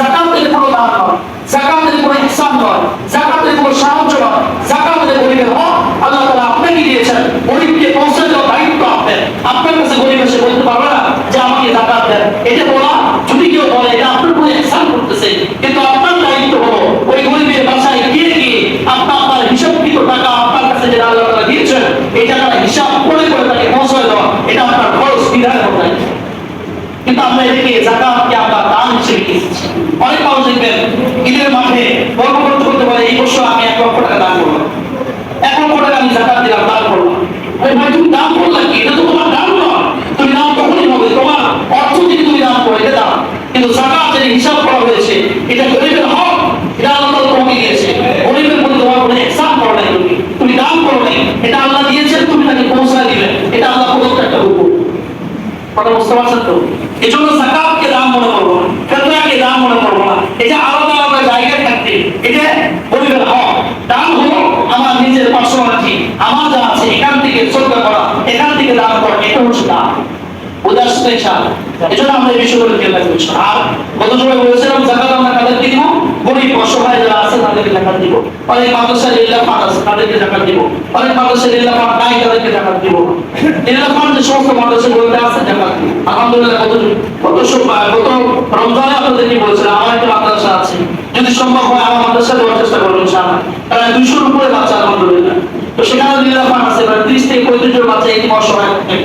জাকাতের কোনো দান নয়, জাকাতের কোনো ইহসান নয়, জাকাতের কোনো সাহায্য নয়, জাকাতের গরিবের হক আল্লাহ তাআলা আপনাকে দিয়েছেন। গরিবকে পৌঁছে দেওয়ার দায়িত্ব আপনার। আপনার কাছে গরিব এসে বলতে পারবে না যে আমাকে জাকাত দেন। এটা বলা, যদি কেউ বলে, এটা আপনার কোনো ইহসান করতেছে, কিন্তু আপনার দায়িত্ব হলো ওই গরিবের বাসায় গিয়ে গিয়ে আপনার আপনার হিসাবকৃত টাকা আপনার কাছে যেটা আল্লাহ তাআলা দিয়েছেন, এই টাকাটা হিসাব করে করে তাকে পৌঁছে দেওয়া এটা আপনার খরচ বিধানের মতো দায়িত্ব। কিন্তু আমরা জাকাতকে আমরা দান হিসেবে কিনেছি। অনেক মানুষ দেখবেন ঈদের মাঠে গল্প করতে করতে এই বছর আমি এক লক্ষ টাকা দান করলাম। এক লক্ষ টাকা আমি জাকাত দিলাম, দান করলাম। তুমি দান করলাম কি? এটা তো তোমার দান নয় তুমি দান তখনই হবে তোমার অর্থ থেকে তুমি দান করো এটা দান কিন্তু জাকাতের হিসাব করা হয়েছে এটা গরিবের হক এটা আল্লাহ তাআলা তোমাকে দিয়েছে গরিবের প্রতি তোমার কোনো ইহসান করো নাই তুমি তুমি দান করো নাই এটা আল্লাহ দিয়েছেন তুমি তাকে পৌঁছায় দিবে এটা আল্লাহ প্রদত্ত একটা হুকুম কথা বুঝতে পারছেন তো? এই জন্য জাকাতকে দাম মনে করব ফেতনাকে দাম মনে করব না। এটা আলাদা আলাদা জায়গায় এটা দাম হলো আমার নিজের পার্সোনালিটি আমার যা আছে, এখান থেকে করা, এখান থেকে করা, এটা হচ্ছে দাম। আমরা এই বিষয়গুলো আর গত সময় বলেছিলাম জাকাত আমরা কাদেরকে দিব গরিব অসহায় যারা তাদেরকে জাকাত দিব। অনেক মাদ্রাসার আছে, তাদেরকে জাকাত দিব। অনেক মাদ্রাসার নাই, তাদেরকে জাকাত দিব। যে সমস্ত আছে, জাকাত দিব। আলহামদুলিল্লাহ সব- গত রমজানে আপনাদেরকে আমার একটা মাদ্রাসা আছে। যদি সম্ভব হয়, আমার মাদ্রাসা দেওয়ার চেষ্টা ইনশাআল্লাহ। দুইশোর উপরে বাচ্চা, আলহামদুলিল্লাহ। তো সেখানে আছে প্রায় ত্রিশ থেকে পঁয়ত্রিশ জন বাচ্চা এটি অসহায়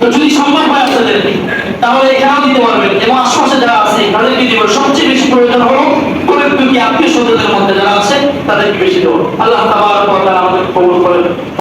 তো যদি সম্ভব হয় আপনাদেরকে, তাহলে এখানেও দিতে পারবেন। এবং আশপাশে যারা আছে, তাদেরকে সবচেয়ে বেশি প্রয়োজন হলো গরিব দুঃখী আত্মীয় স্বজনদের মধ্যে যারা আছে তাদেরকে বেশি দেবো আল্লাহ তাবার আমাদের কবুল করেন।